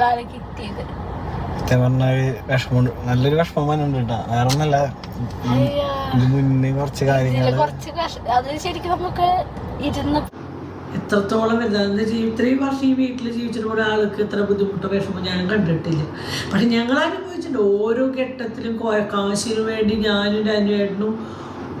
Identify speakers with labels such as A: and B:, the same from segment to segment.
A: കിട്ടിയത്.
B: സത്യം പറഞ്ഞാൽ വിഷമം നല്ലൊരു വിഷമം ഉണ്ട് കേട്ടോ വേറെ ഒന്നല്ല മുന്നേ കുറച്ച് കാര്യങ്ങൾ
A: ഇതിൽ കുറച്ച് കഷ- അത് ശരിക്കും നമുക്ക് ഇരുന്ന്
C: എത്രത്തോളം വരുന്നത് ഇത്രയും വർഷം ഈ വീട്ടിൽ ജീവിച്ചിട്ട് ഒരാൾക്ക് ഇത്ര ബുദ്ധിമുട്ടോ വിഷമം ഞാൻ കണ്ടിട്ടില്ല. പക്ഷെ ഞങ്ങൾ അനുഭവിച്ചിട്ടുണ്ട്. ഓരോ ഘട്ടത്തിലും കാശിന് വേണ്ടി ഞാനും അനുവേട്ടനും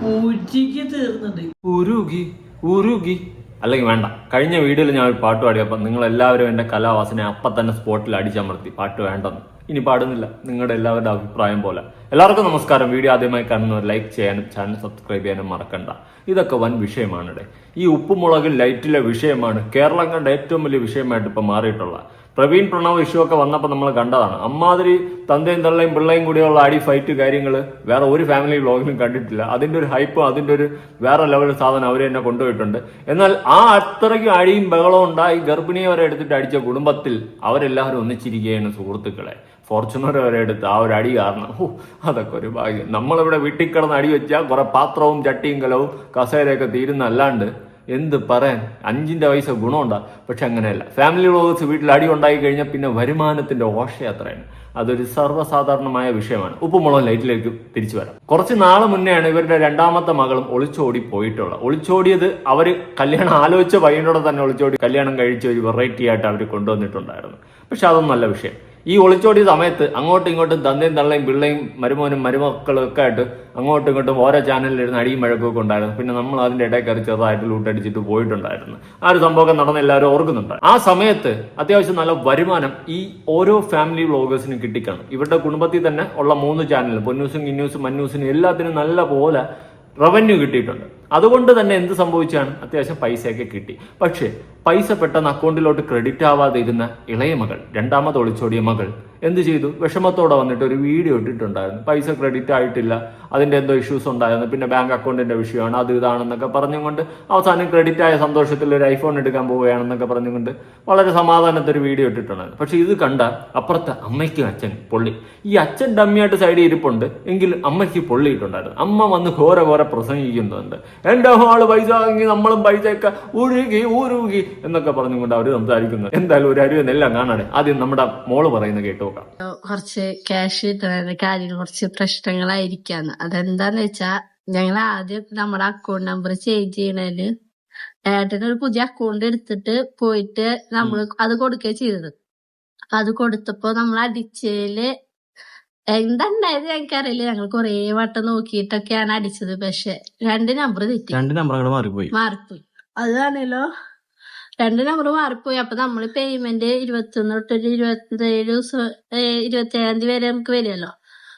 C: ഉരുകി തീർന്നുണ്ട്
D: ഉരുകി ഉരുകി. അല്ലെങ്കിൽ വേണ്ട. കഴിഞ്ഞ വീഡിയോയിൽ ഞാൻ ഒരു പാട്ട് പാടിയപ്പോൾ നിങ്ങൾ എല്ലാവരും എന്റെ കലാവാസനെ അപ്പം തന്നെ സ്പോട്ടിൽ അടിച്ചമർത്തി. പാട്ട് വേണ്ടെന്ന്. ഇനി പാടുന്നില്ല. നിങ്ങളുടെ എല്ലാവരുടെ അഭിപ്രായം പോലെ. എല്ലാവർക്കും നമസ്കാരം. വീഡിയോ ആദ്യമായി കാണുന്നവർ ലൈക്ക് ചെയ്യാനും ചാനൽ സബ്സ്ക്രൈബ് ചെയ്യാനും മറക്കണ്ട. ഇതൊക്കെ വൻ വിഷയമാണ് ഈ ഉപ്പുമുളകിൽ ലൈറ്റിലെ വിഷയമാണ് കേരളം കണ്ട ഏറ്റവും വലിയ വിഷയമായിട്ട് ഇപ്പം മാറിയിട്ടുള്ള പ്രവീൺ പ്രണവ് ഇഷ്യൂ ഒക്കെ വന്നപ്പോൾ നമ്മൾ കണ്ടതാണ്. അമ്മാതിരി തന്തയും തള്ളയും പിള്ളയും കൂടിയുള്ള അടി ഫൈറ്റ് കാര്യങ്ങൾ വേറെ ഒരു ഫാമിലി വ്ളോഗിലും കണ്ടിട്ടില്ല. അതിന്റെ ഒരു ഹൈപ്പ് അതിന്റെ ഒരു വേറെ ലെവൽ സാധനം അവർ തന്നെ കൊണ്ടുപോയിട്ടുണ്ട്. എന്നാൽ ആ അത്രയ്ക്കും അടിയും ബഹളവും ഉണ്ടായി ഗർഭിണിയെ വരെ എടുത്തിട്ട് അടിച്ച കുടുംബത്തിൽ അവരെല്ലാവരും ഒന്നിച്ചിരിക്കുകയാണ് സുഹൃത്തുക്കളെ. ഫോർച്യൂണർ വരെ എടുത്ത് ആ ഒരു അടി കാരണം ഓ അതൊക്കെ ഒരു ഭാഗ്യം. നമ്മളിവിടെ വീട്ടിൽ കിടന്ന് അടി വെച്ചാൽ കുറെ പാത്രവും ചട്ടിയും കലവും കസേരയൊക്കെ തീരുന്ന അല്ലാണ്ട് എന്ത് പറയാൻ? അഞ്ചിന്റെ പൈസ ഗുണമുണ്ടാ. പക്ഷെ അങ്ങനെയല്ല. ഫാമിലി വ്ളോഗ്സ് വീട്ടിൽ അടി ഉണ്ടായി കഴിഞ്ഞാൽ പിന്നെ വരുമാനത്തിന്റെ ഓഷയാത്രയാണ് അതൊരു സർവസാധാരണമായ വിഷയമാണ്. ഉപ്പുമുളകും ലൈറ്റിലേക്ക് തിരിച്ചു വരാം. കുറച്ച് നാളെ മുന്നെയാണ് ഇവരുടെ രണ്ടാമത്തെ മകളും ഒളിച്ചോടി പോയിട്ടുള്ളത്. ഒളിച്ചോടിയത് അവർ കല്യാണം ആലോചിച്ച പയ്യനോടെ തന്നെ ഒളിച്ചോടി കല്യാണം കഴിച്ച ഒരു വെറൈറ്റി ആയിട്ട് അവർ കൊണ്ടുവന്നിട്ടുണ്ടായിരുന്നു. പക്ഷെ അതൊന്നും നല്ല വിഷയം. ഈ ഒളിച്ചോടിയ സമയത്ത് അങ്ങോട്ടും ഇങ്ങോട്ടും തന്തയും തള്ളയും പിള്ളയും മരുമോനും മരുമക്കളും ഒക്കെ ആയിട്ട് അങ്ങോട്ടും ഇങ്ങോട്ടും ഓരോ ചാനലിലിരുന്ന് അടിയും മഴക്കൊക്കെ ഉണ്ടായിരുന്നു. പിന്നെ നമ്മൾ അതിന്റെ ഇടയിൽ കയറി ചെറുതായിട്ട് ലൂട്ടടിച്ചിട്ട് പോയിട്ടുണ്ടായിരുന്നു. ആ ഒരു സംഭവം നടന്ന എല്ലാവരും ഓർക്കുന്നുണ്ട്. ആ സമയത്ത് അത്യാവശ്യം നല്ല വരുമാനം ഈ ഓരോ ഫാമിലി വ്ളോഗേഴ്സിനും കിട്ടിക്കാണ്. ഇവരുടെ കുടുംബത്തിൽ തന്നെ ഉള്ള മൂന്ന് ചാനൽ പൊന്നൂസും കിന്നൂസും മന്നൂസിനും എല്ലാത്തിനും നല്ല പോലെ റവന്യൂ കിട്ടിയിട്ടുണ്ട്. അതുകൊണ്ട് തന്നെ എന്ത് സംഭവിച്ചാണ്? അത്യാവശ്യം പൈസയൊക്കെ കിട്ടി. പക്ഷേ പൈസ പെട്ടെന്ന് അക്കൗണ്ടിലോട്ട് ക്രെഡിറ്റ് ആവാതെ ഇരുന്ന ഇളയ മകൾ രണ്ടാമത് ഒളിച്ചോടിയ മകൾ എന്ത് ചെയ്തു? വിഷമത്തോടെ വന്നിട്ട് ഒരു വീഡിയോ ഇട്ടിട്ടുണ്ടായിരുന്നു. പൈസ ക്രെഡിറ്റ് ആയിട്ടില്ല. അതിന്റെ എന്തോ ഇഷ്യൂസ് ഉണ്ടായിരുന്നു. പിന്നെ ബാങ്ക് അക്കൗണ്ടിന്റെ വിഷയമാണ്. അത് ഇതാണെന്നൊക്കെ പറഞ്ഞുകൊണ്ട് അവസാനം ക്രെഡിറ്റ് ആയ സന്തോഷത്തിൽ ഒരു ഐഫോൺ എടുക്കാൻ പോവുകയാണെന്നൊക്കെ പറഞ്ഞുകൊണ്ട് വളരെ സമാധാനത്തെ ഒരു വീഡിയോ ഇട്ടിട്ടുണ്ടായിരുന്നു. പക്ഷെ ഇത് കണ്ട അപ്പുറത്തെ അമ്മയ്ക്കും അച്ഛൻ പൊള്ളി. ഈ അച്ഛൻ ഡമ്മിയായിട്ട് സൈഡിൽ ഇരിപ്പുണ്ട്. എങ്കിൽ അമ്മയ്ക്ക് പൊള്ളിയിട്ടുണ്ടായിരുന്നു. അമ്മ വന്ന് ഘോര ഘോര പ്രസംഗിക്കുന്നുണ്ട്. എന്റെ ആൾ പൈസ വാങ്ങി നമ്മളും പൈസയൊക്കെ ഉരുകി ഊരുകി എന്നൊക്കെ പറഞ്ഞുകൊണ്ട് അവർ സംസാരിക്കുന്നത് എന്തായാലും ഒരു അരുവെന്നെല്ലാം നെല്ലാം കാണാണ്. ആദ്യം നമ്മുടെ മോൾ പറയുന്നത് കേട്ടു. നോക്കാം
A: കുറച്ച് ക്യാഷ് കിട്ടുന്ന കാര്യങ്ങൾ കുറച്ച് പ്രശ്നങ്ങളായിരിക്കാന്ന് അതെന്താന്ന് വെച്ചാ ഞങ്ങൾ ആദ്യം നമ്മുടെ അക്കൗണ്ട് നമ്പർ ചേഞ്ച് ചെയ്യണേൽ ഏട്ടനൊരു ഒരു പുതിയ അക്കൗണ്ട് എടുത്തിട്ട് പോയിട്ട് നമ്മൾ അത് കൊടുക്കുക ചെയ്തത്. അത് കൊടുത്തപ്പോ നമ്മൾ അടിച്ചേൽ എന്തായത് ഞങ്ങൾക്ക് ഞങ്ങൾക്കറിയില്ല ഞങ്ങൾ കൊറേ വട്ടം നോക്കിയിട്ടൊക്കെയാണ് അടിച്ചത്. പക്ഷെ രണ്ട് നമ്പർ തെറ്റി.
B: രണ്ട് നമ്പർ മാറിപ്പോയി.
A: മാറിപ്പോയി. അതാണല്ലോ രണ്ട് നമ്പർ മാറിപ്പോയി. അപ്പൊ നമ്മൾ പേയ്മെന്റ് ഇരുപത്തൊന്ന് തൊട്ട് ഒരു ഇരുപത്തേഴ് ദിവസം ഇരുപത്തേഴാം തീയതി വരെ നമുക്ക് വരുമല്ലോ.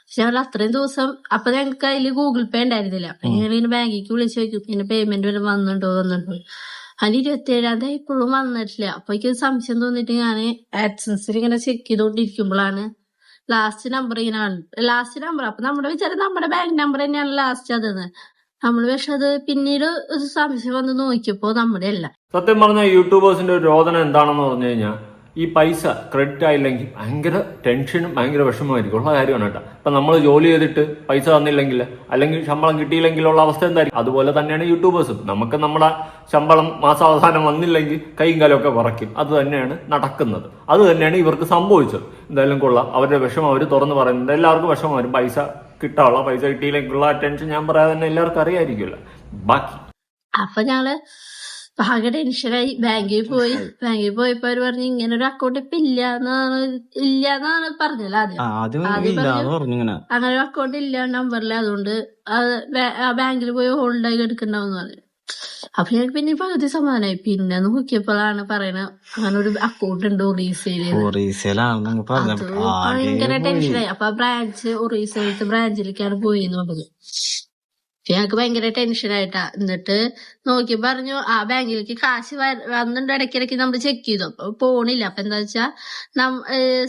A: പക്ഷെ അവർ അത്രയും ദിവസം അപ്പൊ ഞങ്ങൾക്ക് അതിൽ ഗൂഗിൾ പേ ഉണ്ടായിരുന്നില്ല. അപ്പൊ ഞങ്ങൾ ഇങ്ങനെ ബാങ്കിലേക്ക് വിളിച്ച് ചോദിക്കും പിന്നെ പേയ്മെന്റ് വരെ വന്നിട്ടുണ്ടോ വന്നിട്ടുണ്ടോ? അതിന് ഇരുപത്തേഴാം തീയതി ഇപ്പോഴും വന്നിട്ടില്ല. അപ്പൊ എനിക്ക് സംശയം തോന്നിട്ട് ഞാൻ ആക്സൻസിൽ ഇങ്ങനെ ചെക്ക് ചെയ്തോണ്ടിരിക്കുമ്പോഴാണ് ലാസ്റ്റ് നമ്പർ ഇങ്ങനെ ലാസ്റ്റ് നമ്പർ അപ്പൊ നമ്മുടെ വിചാരം നമ്മുടെ ബാങ്ക് നമ്പർ തന്നെയാണ് ലാസ്റ്റ് അതെന്ന് നമ്മൾ പക്ഷെ അത് പിന്നീട് ഒരു സംശയം വന്ന് നോക്കിയപ്പോ നമ്മുടെ അല്ല
D: സത്യം പറഞ്ഞ യൂട്യൂബേഴ്സിന്റെ ഒരു രോദനം എന്താണെന്ന് പറഞ്ഞു കഴിഞ്ഞാൽ ഈ പൈസ ക്രെഡിറ്റ് ആയില്ലെങ്കിൽ ഭയങ്കര ടെൻഷനും ഭയങ്കര വിഷമമായിരിക്കും ഉള്ള കാര്യമാണ് കേട്ടോ. ഇപ്പൊ നമ്മൾ ജോലി ചെയ്തിട്ട് പൈസ തന്നില്ലെങ്കിൽ അല്ലെങ്കിൽ ശമ്പളം കിട്ടിയില്ലെങ്കിലുള്ള അവസ്ഥ എന്തായിരിക്കും? അതുപോലെ തന്നെയാണ് യൂട്യൂബേഴ്സും. നമുക്ക് നമ്മുടെ ശമ്പളം മാസാവസാനം വന്നില്ലെങ്കിൽ കൈയും കാലമൊക്കെ പറയ്ക്കും അത് തന്നെയാണ് നടക്കുന്നത്. അത് തന്നെയാണ് ഇവർക്ക് സംഭവിച്ചത്. എന്തായാലും കൊള്ളാം. അവരുടെ വിഷമം അവർ തുറന്ന് പറയുന്നുണ്ട്. എല്ലാവർക്കും വിഷമം വരും. പൈസ കിട്ടാനുള്ള പൈസ കിട്ടിയില്ലെങ്കിലുള്ള ടെൻഷൻ ഞാൻ പറയാതെ തന്നെ എല്ലാവർക്കും അറിയായിരിക്കുമല്ലോ. ബാക്കി.
A: അപ്പൊ ഞങ്ങൾ ആകെ ടെൻഷനായി ബാങ്കിൽ പോയി. ബാങ്കിൽ പോയപ്പോ അവർ പറഞ്ഞു ഇങ്ങനെ ഒരു അക്കൗണ്ട് ഇപ്പൊ ഇല്ലാന്നാണ് ഇല്ലാന്നാണ് പറഞ്ഞത്. ആദ്യം അങ്ങനെ ഒരു അക്കൗണ്ട് ഇല്ല നമ്പറിൽ അതുകൊണ്ട് ബാങ്കിൽ പോയി ഹോൾഡായി എടുക്കണ്ടാവും പറഞ്ഞു. അപ്പൊ ഞങ്ങൾക്ക് പിന്നെ പകുതി സമാധാനായി. പിന്നെ നോക്കിയപ്പോഴാണ് പറയണ അങ്ങനെ ഒരു അക്കൗണ്ട് ഉണ്ട്
B: പറഞ്ഞപ്പോ
A: ഭയങ്കര. ടെൻഷനായി അപ്പൊ ബ്രാഞ്ച് ഒറീസയിലത്തെ ബ്രാഞ്ചിലേക്കാണ് പോയി പറഞ്ഞത് ഞങ്ങൾക്ക് ഭയങ്കര ടെൻഷനായിട്ടാ എന്നിട്ട് നോക്കി പറഞ്ഞു ആ ബാങ്കിലേക്ക് കാശ് വര- വന്നിട്ടുണ്ട് ഇടയ്ക്കിടയ്ക്ക് നമ്മൾ ചെക്ക് ചെയ്തു. അപ്പൊ പോണില്ല. അപ്പൊ എന്താ വെച്ചാ നം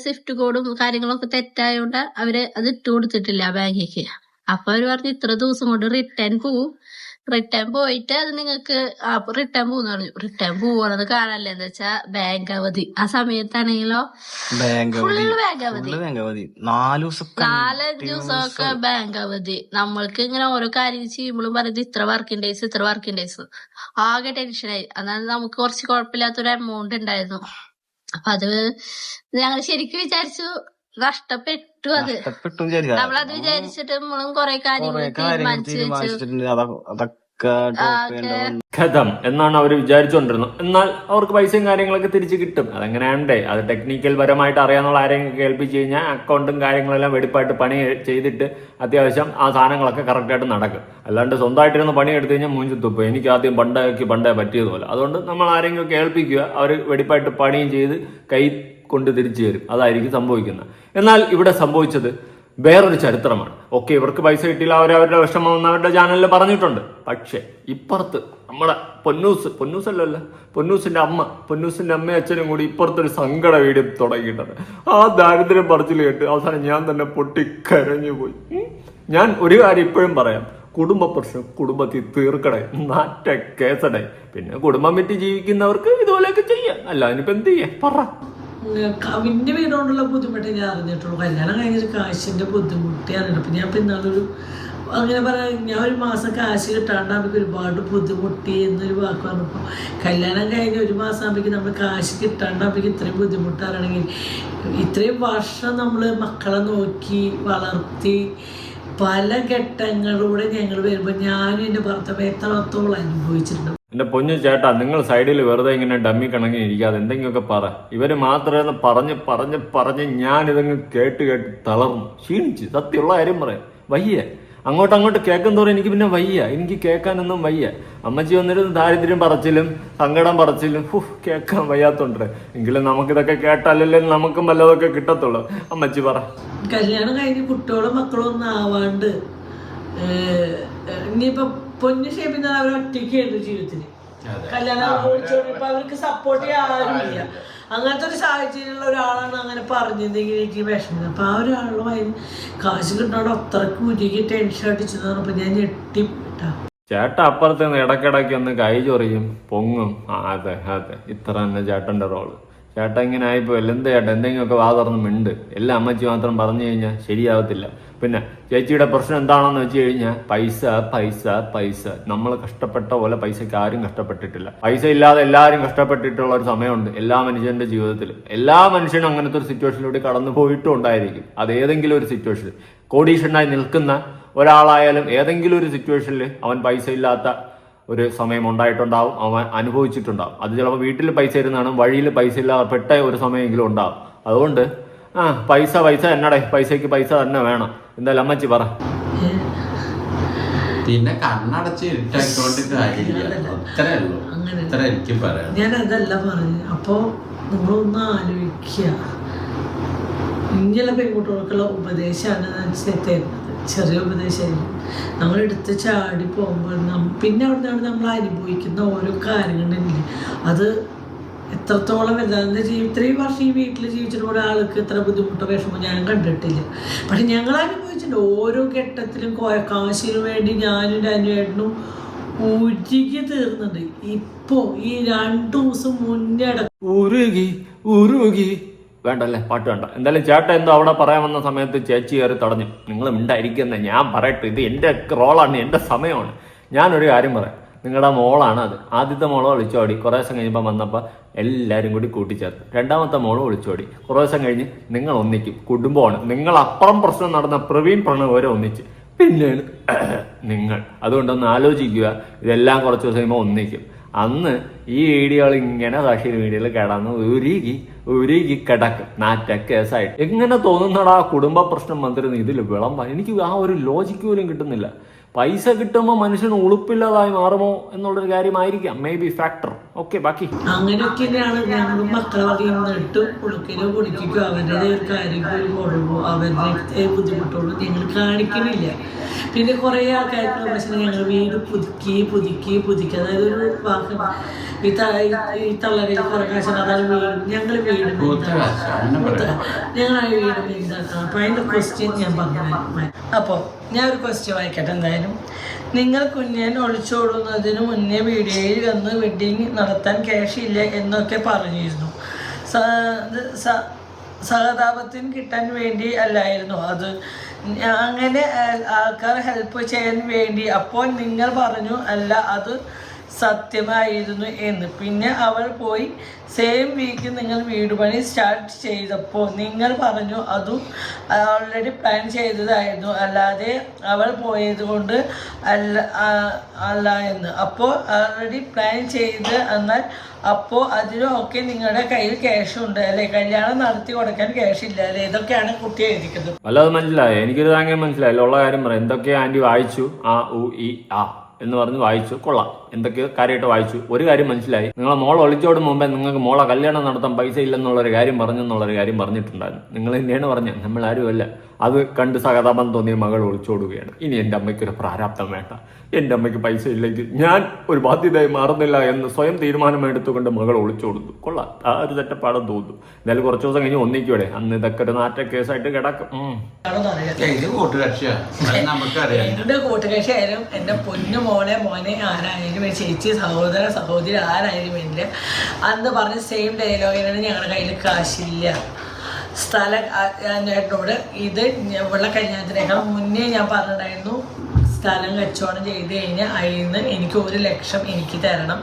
A: സ്വിഫ്റ്റ് കോഡും കാര്യങ്ങളൊക്കെ തെറ്റായോണ്ട് അവർ അത് ഇട്ട് കൊടുത്തിട്ടില്ല ആ ബാങ്കിലേക്ക്. അപ്പൊ അവർ പറഞ്ഞു ഇത്ര ദിവസം കൊണ്ട് റിട്ടേൺ പോവും. റിട്ടേൺ പോയിട്ട് അത് നിങ്ങൾക്ക് റിട്ടേൺ പോകുന്ന പറഞ്ഞു. റിട്ടേൺ പോവണത് കാണല്ലേ എന്ന് വെച്ചാ ബാങ്ക് അവധി ആ സമയത്താണെങ്കിലോ? ഫുള്ള് ബാങ്ക് അവധി നാലഞ്ച് ദിവസമൊക്കെ ബാങ്ക് അവധി നമ്മൾക്ക് ഇങ്ങനെ ഓരോ കാര്യം ചെയ്യുമ്പോഴും പറയുന്നത് ഇത്ര വർക്കിംഗ് ഡേയ്സ് ഇത്ര വർക്കിംഗ് ഡേയ്സ് ആകെ ടെൻഷനായി അതാണ് നമുക്ക് കുറച്ച് കുഴപ്പമില്ലാത്തൊരു എമൗണ്ട് ഉണ്ടായിരുന്നു. അപ്പൊ അത് ഞങ്ങൾ ശരിക്കും വിചാരിച്ചു നഷ്ടപ്പെട്ടു അത്.
B: നഷ്ടപ്പെട്ടു
A: നമ്മളത് വിചാരിച്ചിട്ട് നമ്മളും കൊറേ കാര്യങ്ങൾ തീരുമാനിച്ചു വെച്ചു.
B: drop
D: എന്നാണ് അവർ വിചാരിച്ചുകൊണ്ടിരുന്നത് എന്നാൽ അവർക്ക് പൈസയും കാര്യങ്ങളൊക്കെ തിരിച്ചു കിട്ടും. അതെങ്ങനെയാണ്ടേ? അത് ടെക്നിക്കൽ പരമായിട്ട് അറിയാന്നുള്ള ആരെങ്കിലും കേൾപ്പിച്ച് കഴിഞ്ഞാൽ അക്കൗണ്ടും കാര്യങ്ങളെല്ലാം വെടിപ്പായിട്ട് പണി ചെയ്തിട്ട് അത്യാവശ്യം ആ സാധനങ്ങളൊക്കെ കറക്റ്റായിട്ട് നടക്കും. അല്ലാണ്ട് സ്വന്തമായിട്ടിരുന്ന് പണി എടുത്തു കഴിഞ്ഞാൽ മൂഞ്ചി തുപ്പ്. എനിക്ക് ആദ്യം പണ്ടേക്ക് പണ്ടേ പറ്റിയതുപോലെ. അതുകൊണ്ട് നമ്മൾ ആരെങ്കിലും കേൾപ്പിക്കുക. അവർ വെടിപ്പായിട്ട് പണിയും ചെയ്ത് കൈ കൊണ്ട് തിരിച്ചു വരും അതായിരിക്കും സംഭവിക്കുന്നത്. എന്നാൽ ഇവിടെ സംഭവിച്ചത് വേറൊരു ചരിത്രമാണ്. ഓക്കെ ഇവർക്ക് പൈസ കിട്ടിയില്ല അവർ അവരുടെ വിഷമം അവരുടെ ചാനലിൽ പറഞ്ഞിട്ടുണ്ട്. പക്ഷേ ഇപ്പുറത്ത് നമ്മുടെ പൊന്നൂസ് പൊന്നൂസ് അല്ലല്ലോ പൊന്നൂസിന്റെ അമ്മ പൊന്നൂസിന്റെ അമ്മയും അച്ഛനും കൂടി ഇപ്പുറത്തൊരു സങ്കട വീഡിയോ തുടങ്ങിയിട്ടുണ്ട്. ആ ദാരിദ്ര്യം പറച്ചിൽ കേട്ട് അവസാനം ഞാൻ തന്നെ പൊട്ടിക്കരഞ്ഞു പോയി. ഞാൻ ഒരു കാര്യം ഇപ്പോഴും പറയാം. കുടുംബ പ്രശ്നം കുടുംബത്തിൽ തീർക്കണേ നാറ്റ കേസടേ. പിന്നെ കുടുംബം വിറ്റ് ജീവിക്കുന്നവർക്ക് ഇതുപോലെയൊക്കെ ചെയ്യാം. അല്ല അതിനിപ്പോ എന്ത് ചെയ്യാം? പറ.
C: കവിന്റെ വീടുകൊണ്ടുള്ള ബുദ്ധിമുട്ട് ഞാൻ അറിഞ്ഞിട്ടുള്ളൂ. കല്യാണം കഴിഞ്ഞിട്ട് കാശിന്റെ ബുദ്ധിമുട്ട് അറിഞ്ഞിട്ട് അപ്പം ഞാൻ പിന്നാലൊരു ഇന്നാളൊരു അങ്ങനെ പറയാം ഞാൻ ഒരു മാസം കാശ് കിട്ടാണ്ട് നമുക്ക് ഒരുപാട് ബുദ്ധിമുട്ടി എന്നൊരു വാക്ക് പറഞ്ഞപ്പോൾ കല്യാണം കഴിഞ്ഞ് ഒരു മാസം ആകുമ്പോഴേക്കും നമ്മൾ കാശ് കിട്ടാണ്ട് ആകുമ്പോഴേക്കും ഇത്രയും ബുദ്ധിമുട്ടാണെങ്കിൽ ഇത്രയും വർഷം നമ്മൾ മക്കളെ നോക്കി വളർത്തി പല ഘട്ടങ്ങളിലൂടെ ഞങ്ങൾ വരുമ്പോൾ ഞാനും എന്റെ ഭർത്താവ് എത്രത്തോളം അനുഭവിച്ചിട്ടുണ്ട്.
D: എന്റെ പൊന്നു ചേട്ടാ നിങ്ങൾ സൈഡിൽ വെറുതെ ഇങ്ങനെ ഡമ്മി കണങ്ങി ഇരിക്കാതെ എന്തെങ്കിലുമൊക്കെ പറ. ഇവർ മാത്രമേ പറഞ്ഞ് പറഞ്ഞ് പറഞ്ഞ് ഞാൻ ഇതങ്ങ് കേട്ട് കേട്ട് തളർന്നു. ക്ഷീണിച്ച്. സത്യമുള്ള കാര്യം പറയാം. വയ്യ. അങ്ങോട്ട് അങ്ങോട്ട് കേൾക്കും തോറും എനിക്ക് പിന്നെ വയ്യ. എനിക്ക് കേൾക്കാനൊന്നും വയ്യ. അമ്മച്ചി വന്നിരുന്ന് ദാരിദ്ര്യം പറച്ചിലും സങ്കടം പറച്ചിലും ഹു കേൾക്കാൻ വയ്യാത്തോണ്ട്. എങ്കിലും നമുക്കിതൊക്കെ കേട്ടാലല്ലേ നമുക്കും വല്ലതൊക്കെ കിട്ടത്തുള്ളൂ. അമ്മച്ചി പറ.
C: കല്യാണം കഴിഞ്ഞ് കുട്ടികളും മക്കളും ഒന്നും ആവാണ്ട് ഇനിയിപ്പൊ പൊന്നു ഷേപ്പിന്ന് അവർ ഒറ്റയ്ക്കായിരുന്നു ജീവിതത്തിൽ കല്യാണം അവർക്ക് സപ്പോർട്ട് ചെയ്യാൻ ആരുമില്ല. അങ്ങനത്തെ ഒരു സാഹചര്യമുള്ള ഒരാളാണ് അങ്ങനെ പറഞ്ഞതെങ്കിൽ എനിക്ക് വിഷമം. അപ്പോൾ ആ ഒരാളുമായി കാശ് കിട്ടാണ്ട് അത്രയ്ക്ക് ഉരുകി ടെൻഷൻ അടിച്ചു തന്നപ്പോൾ ഞാൻ ഞെട്ടിട്ടാ
D: ചേട്ടൻ അപ്പുറത്ത് നിന്ന് ഇടക്കിടയ്ക്ക് ഒന്ന് കൈ ചൊറിയും പൊങ്ങും. അതെ അതെ. ഇത്ര തന്നെ ചേട്ടന്റെ റോൾ ചേട്ടൻ ഇങ്ങനെ ആയിപ്പോയല്ലോ എന്ത് ചേട്ടാ? എന്തെങ്കിലുമൊക്കെ വാ തുറന്ന് മിണ്ട്. എല്ലാ അമ്മച്ചി മാത്രം പറഞ്ഞു കഴിഞ്ഞാൽ ശരിയാവത്തില്ല. പിന്നെ ചേച്ചിയുടെ പ്രശ്നം എന്താണെന്ന് വെച്ച് കഴിഞ്ഞാൽ പൈസ പൈസ പൈസ. നമ്മൾ കഷ്ടപ്പെട്ട പോലെ പൈസക്ക് ആരും കഷ്ടപ്പെട്ടിട്ടില്ല. പൈസ ഇല്ലാതെ എല്ലാവരും കഷ്ടപ്പെട്ടിട്ടുള്ള ഒരു സമയമുണ്ട് എല്ലാ മനുഷ്യന്റെ ജീവിതത്തിൽ എല്ലാ മനുഷ്യനും അങ്ങനത്തെ ഒരു സിറ്റുവേഷനിലൂടെ കടന്നു പോയിട്ടും ഉണ്ടായിരിക്കും. അത് ഏതെങ്കിലും ഒരു സിറ്റുവേഷൻ കോഡീഷനായി നിൽക്കുന്ന ഒരാളായാലും ഏതെങ്കിലും ഒരു സിറ്റുവേഷനിൽ അവൻ പൈസ ഇല്ലാത്ത ഒരു സമയം ഉണ്ടായിട്ടുണ്ടാവും അവൻ അനുഭവിച്ചിട്ടുണ്ടാവും. അത് ചിലപ്പോൾ വീട്ടിൽ പൈസ ഇരുന്നാണ് വഴിയിൽ പൈസ ഇല്ലാതെ പെട്ട ഒരു സമയമെങ്കിലും ഉണ്ടാവും. അതുകൊണ്ട് ആ പൈസ പൈസ എന്നടേ പൈസയ്ക്ക് പൈസ തന്നെ വേണം. എന്തായാലും അമ്മച്ചി പറ.
E: പിന്നെ കണ്ണടച്ച് ഇരുട്ടാക്കിക്കൊണ്ട് കാര്യമില്ല. അത്രേ ഉള്ളൂ. അത്ര എനിക്ക് പറയാം
C: ഞാൻ അതല്ല പറഞ്ഞു അപ്പോ നിങ്ങളൊന്ന് ആലോചിക്കുക. ഇങ്ങനെയുള്ള പെൺകുട്ടികൾക്കുള്ള ഉപദേശമാണ് ഞാൻ തരുന്നത് ചെറിയ നമ്മൾ എടുത്ത് ചാടി പോകുമ്പോൾ നം- പിന്നെ അവിടെ നിന്നാണ് നമ്മൾ അനുഭവിക്കുന്ന ഓരോ കാര്യങ്ങളുണ്ടെങ്കിൽ അത് എത്രത്തോളം വലുതാണ് ഇത്രയും വർഷം ഈ വീട്ടിൽ ജീവിച്ചിട്ട് ഒരാൾക്ക് ഇത്ര ബുദ്ധിമുട്ടോ വിഷമോ ഞാൻ കണ്ടിട്ടില്ല. പക്ഷെ ഞങ്ങൾ അനുഭവിച്ചിട്ടുണ്ട്. ഓരോ ഘട്ടത്തിലും കാശിന് വേണ്ടി ഞാനും അനുവേട്ടനും ഉരുകി തീർന്നുണ്ട് ഇപ്പോ ഈ രണ്ടു ദിവസം മുന്നേ
D: ഉരുകി ഉരുകി വേണ്ടല്ലേ? പാട്ട് വേണ്ട. എന്തായാലും ചേട്ടൻ എന്തോ അവിടെ പറയാൻ വന്ന സമയത്ത് ചേച്ചി കയറി തടഞ്ഞു. നിങ്ങൾ ഉണ്ടായിരിക്കുന്ന ഞാൻ പറയട്ടെ. ഇത് എന്റെ റോളാണ്. എന്റെ സമയമാണ്. ഞാനൊരു കാര്യം പറയാം. നിങ്ങളുടെ മോളാണ് അത്. ആദ്യത്തെ മോൾ ഒളിച്ചോടി കുറേ ദിവസം കഴിഞ്ഞപ്പോൾ വന്നപ്പോൾ എല്ലാവരും കൂടി കൂട്ടിച്ചേർത്ത്. രണ്ടാമത്തെ മോൾ ഒളിച്ചോടി കുറേ ദിവസം കഴിഞ്ഞ് നിങ്ങൾ ഒന്നിക്കും. കുടുംബമാണ്. നിങ്ങൾ അപ്പുറം പ്രശ്നം നടന്ന പ്രവീൺ പ്രണവ് വരെ ഒന്നിച്ച്. പിന്നെയാണ് നിങ്ങൾ. അതുകൊണ്ടൊന്ന് ആലോചിക്കുക. ഇതെല്ലാം കുറച്ച് ദിവസം കഴിയുമ്പോൾ ഒന്നിക്കും. അന്ന് ഈ വീഡിയോകൾ ഇങ്ങനെ സോഷ്യൽ മീഡിയയിൽ കിടന്ന് ഉരുകി ഉരുകി കിടക്കും. നാറ്റ കേസായിട്ട്. എങ്ങനെ തോന്നുന്നടാ കുടുംബ പ്രശ്നം മന്ത്രി ഇതിൽ വിളമ്പ. എനിക്ക് ആ ഒരു ലോജിക്ക് പോലും കിട്ടുന്നില്ല. പൈസ കിട്ടുമ്പോൾ മനുഷ്യന് ഉളുപ്പില്ലാതായി മാറുമോ എന്നുള്ളൊരു കാര്യമായിരിക്കാം. മേ ബി ഫാക്ടർ ഓക്കെ ബാക്കി.
C: കുടിക്കോ അവരുടെ കാണിക്കണില്ല പിന്നെ കുറേ ആൾക്കാർക്ക് പ്രശ്നം ഞങ്ങൾ വീട് പുതുക്കി പുതുക്കി പുതുക്കി. അതായത് ഒരു വാക്ക് ഈ തള്ളരയിൽ കുറേ കാശ് അതാണ് വീട്. ഞങ്ങൾ വീട് ആ വീട് എന്താക്കണം അപ്പോൾ അതിന്റെ ക്വസ്റ്റ്യൻ ഞാൻ പറഞ്ഞു അപ്പോൾ ഞാൻ ഒരു ക്വസ്റ്റ്യൻ വായിക്കട്ടെ എന്തായാലും. നിങ്ങൾ കുഞ്ഞൻ ഒളിച്ചോടുന്നതിന് മുന്നേ വീഡിയോയിൽ വന്ന് വെഡിങ് നടത്താൻ ക്യാഷ് ഇല്ല എന്നൊക്കെ പറഞ്ഞിരുന്നു. സ- സ- സഹതാപത്തിന് കിട്ടാൻ വേണ്ടി അല്ലായിരുന്നു. അത് അങ്ങനെ ആൾക്കാർ ഹെൽപ്പ് ചെയ്യാൻ വേണ്ടി അപ്പോൾ നിങ്ങൾ പറഞ്ഞു അല്ല അത് സത്യമായിരുന്നു എന്ന്. പിന്നെ അവൾ പോയി സെയിം വീക്ക് നിങ്ങൾ വീട് പണി സ്റ്റാർട്ട് ചെയ്തപ്പോൾ നിങ്ങൾ പറഞ്ഞു അതും ഓൾറെഡി പ്ലാൻ ചെയ്തതായിരുന്നു. അല്ലാതെ അവൾ പോയത് കൊണ്ട് അല്ല അല്ല എന്ന്. അപ്പോൾ ഓൾറെഡി പ്ലാൻ ചെയ്ത് എന്നാൽ അപ്പോൾ അതിനൊക്കെ നിങ്ങളുടെ കയ്യിൽ ക്യാഷ് ഉണ്ട് അല്ലേ? കല്യാണം നടത്തി കൊടുക്കാൻ ക്യാഷ് ഇല്ല അല്ലേ? ഇതൊക്കെയാണ് കുട്ടി എഴുതിക്കുന്നത്.
D: അല്ലാതെ മനസ്സിലായോ? എനിക്കൊരു താങ്കൾ മനസ്സിലായില്ല. ഉള്ള കാര്യം പറയാം എന്തൊക്കെ ആന്റി വായിച്ചു? ആ ഉ ഇ ആ. എന്ന് പറഞ്ഞ് വായിച്ചു. കൊള്ളാം. എന്തൊക്കെയോ കാര്യമായിട്ട് വായിച്ചു. ഒരു കാര്യം മനസ്സിലായി. നിങ്ങളെ മോൾ ഒളിച്ചോടും മുമ്പേ നിങ്ങൾക്ക് മോളെ കല്യാണം നടത്താൻ പൈസ ഇല്ലെന്നുള്ളൊരു കാര്യം പറഞ്ഞെന്നുള്ളൊരു കാര്യം പറഞ്ഞിട്ടുണ്ടായിരുന്നു. നിങ്ങൾ തന്നെയാണ് പറഞ്ഞത്. നമ്മൾ ആരുമല്ല. അത് കണ്ട് സഹതാപം തോന്നിയ മകൾ ഒളിച്ചോടുകയാണ് ഇനി എന്റെ അമ്മയ്ക്ക് ഒരു പ്രാരാബ്ദം വേണ്ട. എന്റെ അമ്മയ്ക്ക് പൈസ ഇല്ലെങ്കിൽ ഞാൻ ഒരു ബാധ്യതയായി മാറുന്നില്ല എന്ന് സ്വയം തീരുമാനം എടുത്തുകൊണ്ട് മകൾ ഒളിച്ചോടുന്നു കൊള്ളാം. ആ ഒരു തെറ്റപ്പാടം തോന്നുന്നു. എന്തായാലും കുറച്ച് ദിവസം കഴിഞ്ഞ് ഒന്നിക്കൂടെ അന്ന് ഇതൊക്കെ ഒരു നാറ്റ കേസായിട്ട് കിടക്കും.
C: എന്റെ പൊന്നു മോനെ മോനെ ആരായാലും ചേച്ചി സഹോദര സഹോദരി ആരായാലും ഇല്ല അന്ന് പറഞ്ഞ സെയിം ഡയലോഗിനാണ് ഞങ്ങളുടെ കയ്യിൽ കാശില്ല. സ്ഥല ചേട്ടനോട് ഇത് ഇവിടെ കല്യാണത്തിനേക്കാൾ മുന്നേ ഞാൻ പറഞ്ഞിട്ടുണ്ടായിരുന്നു സ്ഥലം കച്ചവടം ചെയ്ത് കഴിഞ്ഞാൽ അതിൽ നിന്ന് എനിക്ക് ഒരു ലക്ഷം എനിക്ക് തരണം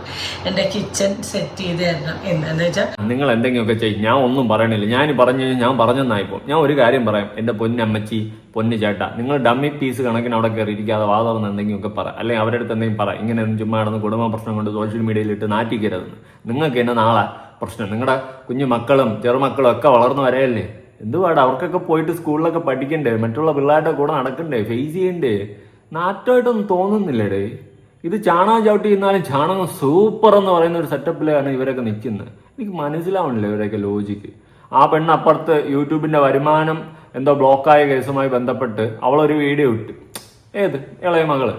C: എന്റെ കിച്ചൺ സെറ്റ് ചെയ്ത് തരണം എന്ന് വെച്ചാൽ
D: നിങ്ങൾ എന്തെങ്കിലുമൊക്കെ ചെയ്യും ഞാൻ ഒന്നും പറയണില്ല. ഞാൻ പറഞ്ഞു ഞാൻ പറഞ്ഞെന്നായിപ്പോൾ ഞാൻ ഒരു കാര്യം പറയാം. എന്റെ പൊന്നമ്മച്ചി പൊന്നു ചേട്ടാ നിങ്ങൾ ഡമ്മി പീസ് കണക്കിന് അവിടെ കയറി ഇരിക്കാതെ വാ തുറന്ന് എന്തെങ്കിലുമൊക്കെ പറ. അല്ലെങ്കിൽ അവരുടെ അടുത്ത് എന്തെങ്കിലും പറ. ഇങ്ങനെ ചുമ്മാ നടന്ന് കുടുംബ പ്രശ്നം കൊണ്ട് സോഷ്യൽ മീഡിയയിൽ ഇട്ട് നാറ്റിക്കരുതെന്ന്. നിങ്ങൾക്ക് എന്നെ നാളെ പ്രശ്നം. നിങ്ങളുടെ കുഞ്ഞു മക്കളും ചെറുമക്കളും ഒക്കെ വളർന്നു വരെയല്ലേ? എന്തുപാട് അവർക്കൊക്കെ പോയിട്ട് സ്കൂളിലൊക്കെ പഠിക്കണ്ടേ? മറ്റുള്ള പിള്ളേരുടെ കൂടെ നടക്കണ്ടേ? ഫേസ് ചെയ്യണ്ടേ? നാറ്റമായിട്ടൊന്നും തോന്നുന്നില്ലേടേ. ഇത് ചാണകം ചവിട്ടി ഇരുന്നാലും ചാണകം സൂപ്പർ എന്ന് പറയുന്ന ഒരു സെറ്റപ്പിലാണ് ഇവരൊക്കെ നിൽക്കുന്നത്. എനിക്ക് മനസ്സിലാവണില്ല ഇവരൊക്കെ ലോജിക്ക് ആ പെണ്ണ് അപ്പുറത്ത് യൂട്യൂബിന്റെ വരുമാനം എന്തോ ബ്ലോക്കായ കേസുമായി ബന്ധപ്പെട്ട് അവളൊരു വീഡിയോ ഇട്ട്. ഏത്? ഇളയ മകൾ.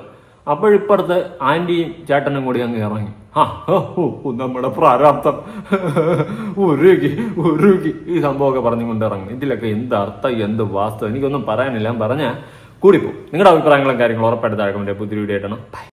D: അപ്പോഴിപ്പുറത്ത് ആന്റിയും ചേട്ടനും കൂടി അങ്ങ് ഇറങ്ങി. ആ നമ്മുടെ പ്രാരാബ്ദം. ഉരുകി ഉരുകി ഈ സംഭവമൊക്കെ പറഞ്ഞുകൊണ്ട് ഇറങ്ങി. ഇതിലൊക്കെ എന്ത് അർത്ഥം എന്ത് വാസ്തവം എനിക്കൊന്നും പറയാനില്ല. പറഞ്ഞാൽ കൂടിപ്പോ. നിങ്ങളുടെ അഭിപ്രായങ്ങളും കാര്യങ്ങളും ഉറപ്പായിട്ട് താഴെ പുതിയ വീഡിയോ ആയിട്ടാണ്